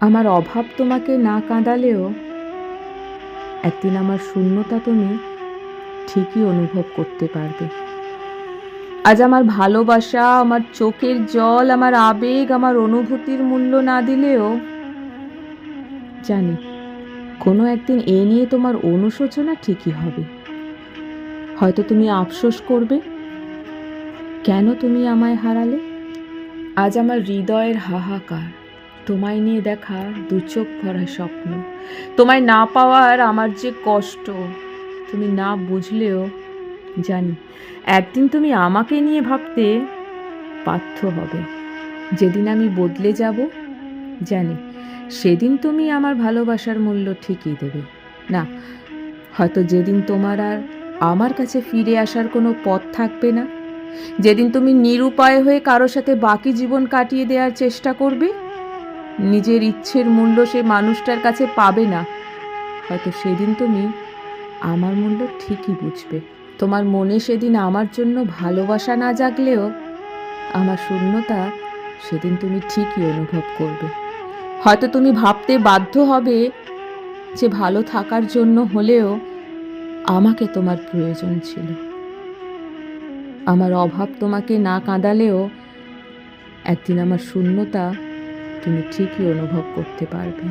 আমার অভাব তোমাকে না কাঁদালেও একদিন আমার শূন্যতা তুমি ঠিকই অনুভব করতে পারবে। আজ আমার ভালোবাসা, আমার চোখের জল, আমার আবেগ, আমার অনুভূতির মূল্য না দিলেও জানি কোনো একদিন এ নিয়ে তোমার অনুশোচনা ঠিকই হবে। হয়তো তুমি আফসোস করবে। কেন তুমি আমায় হারালে? আজ আমার হৃদয়ের হাহাকার। তোমায় নিয়ে দেখা দু চোখ ভরা স্বপ্ন। তোমায় না পাওয়ার আমার যে কষ্ট, তুমি না বুঝলেও জানি। একদিন তুমি আমাকে নিয়ে ভাবতে বাধ্য হবে। যেদিন আমি বদলে যাব, জানি। সেদিন তুমি আমার ভালোবাসার মূল্য ঠিকই দেবে। না, হয়তো যেদিন তোমার আর আমার কাছে ফিরে আসার কোনো পথ থাকবে না। যেদিন তুমি নিরুপায় হয়ে কারও সাথে বাকি জীবন কাটিয়ে দেওয়ার চেষ্টা করবে নিজের ইচ্ছের মূল্য সে মানুষটার কাছে পাবে না। হয়তো সেদিন তুমি আমার মূল্য ঠিকই বুঝবে। তোমার মনে সেদিন আমার জন্য ভালোবাসা না জাগলেও আমার শূন্যতা সেদিন তুমি ঠিকই অনুভব করবে। হয়তো তুমি ভাবতে বাধ্য হবে যে ভালো থাকার জন্য হলেও আমাকে তোমার প্রয়োজন ছিল। আমার অভাব তোমাকে না কাঁদালেও একদিন আমার শূন্যতা তুমি ঠিকই অনুভব করতে পারবে।